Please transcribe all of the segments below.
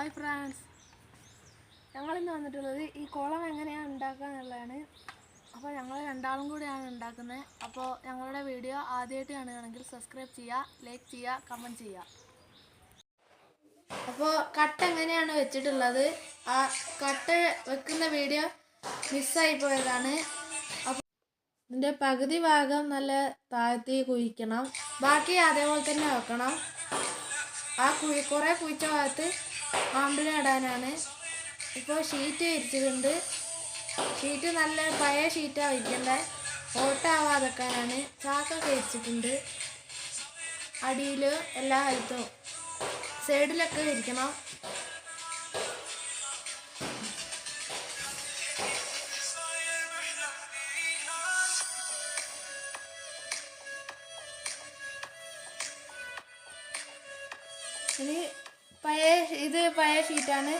Hi France ഞങ്ങളിന്ന് വന്നിട്ടുള്ളത് ഈ കുളം എങ്ങനെയാണ് ഉണ്ടാക്കുക എന്നുള്ളതാണ്. അപ്പോൾ ഞങ്ങൾ രണ്ടാളും കൂടിയാണ് ഉണ്ടാക്കുന്നത് അപ്പോൾ ഞങ്ങളുടെ വീഡിയോ ആദ്യമായിട്ട് കാണുകയാണെങ്കിൽ സബ്സ്ക്രൈബ് ചെയ്യുക ലൈക്ക് ചെയ്യുക കമന്റ് ചെയ്യുക. അപ്പോൾ കട്ട് എങ്ങനെയാണ് വെച്ചിട്ടുള്ളത്? ആ കട്ട് വെക്കുന്ന വീഡിയോ മിസ്സായി പോയതാണ്. അപ്പോൾ ഇതിന്റെ പകുതി ഭാഗം നല്ല താഴ്ത്തി കുഴിക്കണം. ബാക്കി അതേപോലെ തന്നെ വെക്കണം. ആ കുഴി കുറേ കുഴിച്ച ഭാഗത്ത് ആമ്പിള ഇടാനാണ്. ഇപ്പോൾ ഷീറ്റ് വിരിച്ചിട്ടുണ്ട്. ഷീറ്റ് നല്ല പഴയ ഷീറ്റാണ് വിരിക്കേണ്ടത് ഓട്ടാവാതെക്കാനാണ് ചാക്കൊക്കെ വിരിച്ചിട്ടുണ്ട്. അടിയിൽ എല്ലാ ഹൈത്തും സൈഡിലൊക്കെ വിരിക്കണം. ഇനി പഴയ ഇത് പഴയ ഷീറ്റാണ്.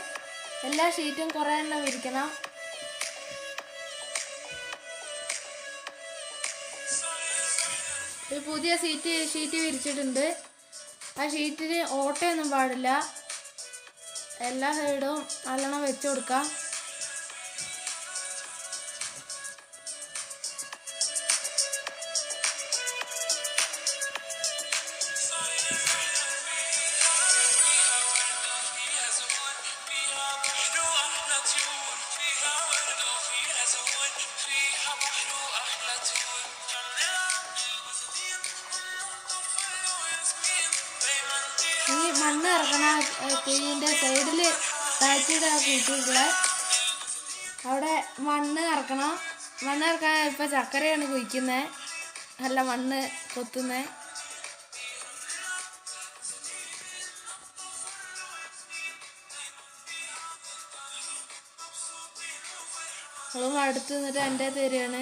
എല്ലാ ഷീറ്റും കുറേ എണ്ണം വിരിക്കണം. ഒരു പുതിയ സീറ്റ് ഷീറ്റ് വിരിച്ചിട്ടുണ്ട്. ആ ഷീറ്റിന് ഓട്ടയൊന്നും പാടില്ല. എല്ലാ സൈഡും നല്ലോണം വെച്ച് കൊടുക്കാം. ഈ മണ്ണ് ഇറക്കണ കുഴിന്റെ സൈഡിൽ താഴ്ചയുടെ കുഴിച്ചിട്ടുള്ള അവിടെ മണ്ണ് ഇറക്കണം മണ്ണ് ഇറക്കാൻ ഇപ്പം ചക്കരയാണ് കുഴിക്കുന്നത് നല്ല മണ്ണ് കൊത്തുന്നത് അടുത്ത് നിന്നിട്ട് എന്റെ തരികയാണ്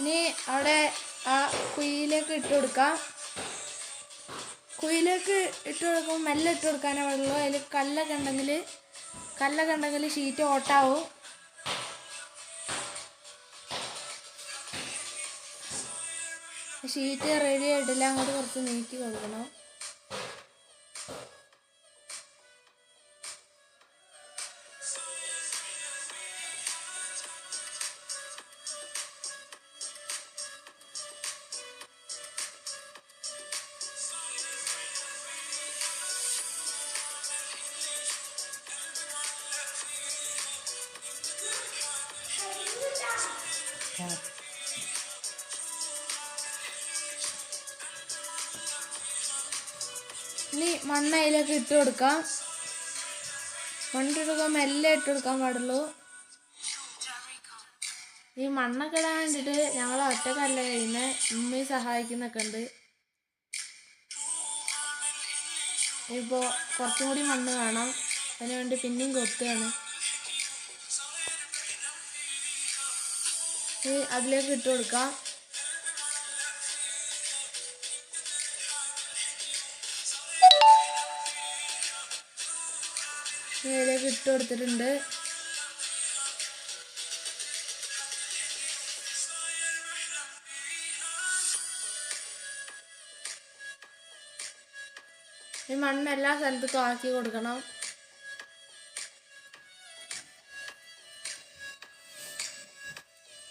ഇനി അവിടെ ആ കുയിലേക്ക് ഇട്ട് കൊടുക്കാം. കുയിലേക്ക് ഇട്ട് കൊടുക്കുമ്പോൾ മെല്ലെ ഇട്ട് കൊടുക്കാനേ പാടുള്ളൂ അതിൽ കല്ലൊക്കെ ഉണ്ടെങ്കിൽ കല്ലൊക്കെ ഉണ്ടെങ്കിൽ ഷീറ്റ് ഓട്ടാവും ഷീറ്റ് റെഡി ആയിട്ടില്ല. അങ്ങോട്ട് കുറച്ച് നീക്കി കൊടുക്കണം. ഇനി മണ്ണ് അതിലേക്ക് ഇട്ട് കൊടുക്കാം. മണ്ണിട്ട് കൊടുക്കാൻ മെല്ലെ ഇട്ട് കൊടുക്കാൻ പാടുള്ളൂ. ഈ മണ്ണൊക്കെ ഇടാൻ വേണ്ടിയിട്ട് ഞങ്ങൾ ഒറ്റക്കല്ല കഴിയുന്നത് ഉമ്മയും സഹായിക്കുന്നൊക്കെ ഉണ്ട്. ഇപ്പോൾ കുറച്ചും കൂടി മണ്ണ് വേണം. അതിനുവേണ്ടി പിന്നെയും കൊത്തുകയാണ്. അതിലേക്ക് ഇട്ട് കൊടുക്കാം. ഇനി അതിലേക്ക് ഇട്ട് കൊടുത്തിട്ടുണ്ട്. ഈ മണ്ണ് എല്ലാ സ്ഥലത്തും ആക്കി കൊടുക്കണം.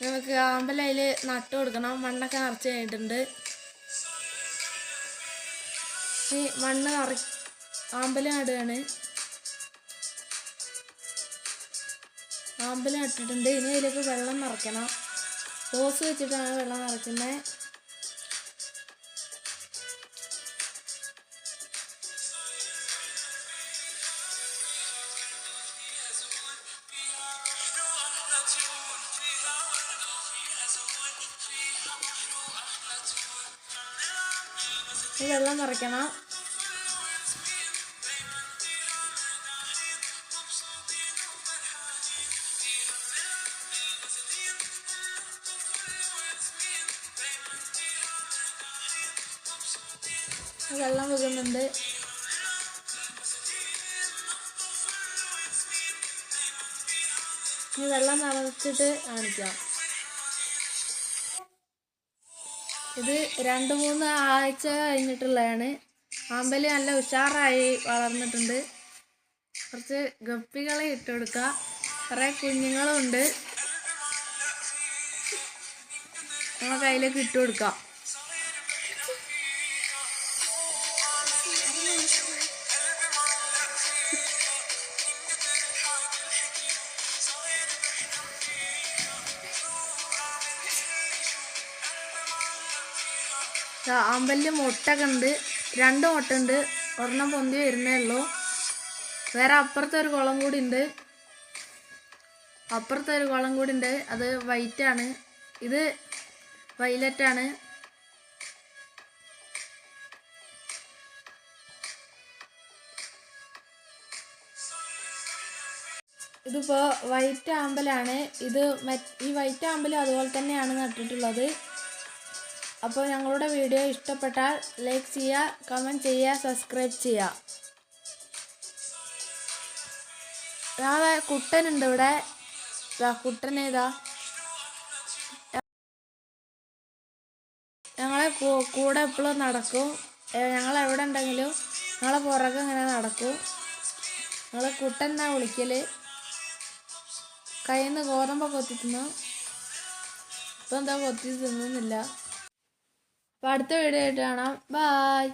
നമുക്ക് ആമ്പലയിൽ നട്ട് കൊടുക്കണം. മണ്ണൊക്കെ നിറച്ച് കഴിഞ്ഞിട്ടുണ്ട്. ഈ മണ്ണ് നിറ ആമ്പല നടുകയാണ് ആമ്പല നട്ടിട്ടുണ്ട്. ഇനി അതിലേക്ക് വെള്ളം നിറയ്ക്കണം. റോസ് വെച്ചിട്ടാണ് വെള്ളം നിറയ്ക്കുന്നത് ഇതെല്ലാം നിറയ്ക്കണം. ഇതെല്ലാം വീഴുന്നുണ്ട് ഇനി വെള്ളം നിറച്ചിട്ട് കാണിക്കാം. ഇത് രണ്ട് മൂന്ന് ആഴ്ച കഴിഞ്ഞിട്ടുള്ളതാണ്. ആമ്പലി നല്ല ഉഷാറായി വളർന്നിട്ടുണ്ട്. കുറച്ച് ഗപ്പികളെ ഇട്ട് കൊടുക്കുക കുറേ കുഞ്ഞുങ്ങളും ഉണ്ട്. നമ്മളെ കയ്യിലേക്ക് ഇട്ട് കൊടുക്കാം. ആമ്പലിൽ മുട്ടൊക്കെ ഉണ്ട്. രണ്ട് മുട്ട ഉണ്ട് ഒരെണ്ണം പൊന്തി വരുന്നേ ഉള്ളൂ. വേറെ അപ്പുറത്തെ ഒരു കുളം കൂടി ഉണ്ട്. അപ്പുറത്തെ ഒരു കുളം കൂടി ഉണ്ട്. അത് വൈറ്റ് ആണ്. ഇത് വൈലറ്റ് ആണ്. ഇതിപ്പോൾ വൈറ്റ് ആമ്പലാണ്. ഇത് ഈ വൈറ്റ് ആമ്പലും അതുപോലെ തന്നെയാണ് നട്ടിട്ടുള്ളത്. അപ്പോൾ ഞങ്ങളുടെ വീഡിയോ ഇഷ്ടപ്പെട്ടാൽ ലൈക്ക് ചെയ്യുക കമന്റ് ചെയ്യുക സബ്സ്ക്രൈബ് ചെയ്യുക. ഞങ്ങളെ കുട്ടനുണ്ട് ഇവിടെ. ഏതാ ഞങ്ങളെ കൂടെ എപ്പോഴും നടക്കും. ഞങ്ങൾ എവിടെ ഉണ്ടെങ്കിലും ഞങ്ങളെ പുറകെ ഇങ്ങനെ നടക്കും. ഞങ്ങൾ കുട്ടൻ എന്നാ വിളിക്കൽ കയ്യിൽ നിന്ന് ഗോതമ്പ് കൊത്തി തിന്നു. ഇപ്പം എന്താ കൊത്തി തിന്നുന്നില്ല. അപ്പം അടുത്ത വീഡിയോ ആയിട്ട് കാണാം. ബായ്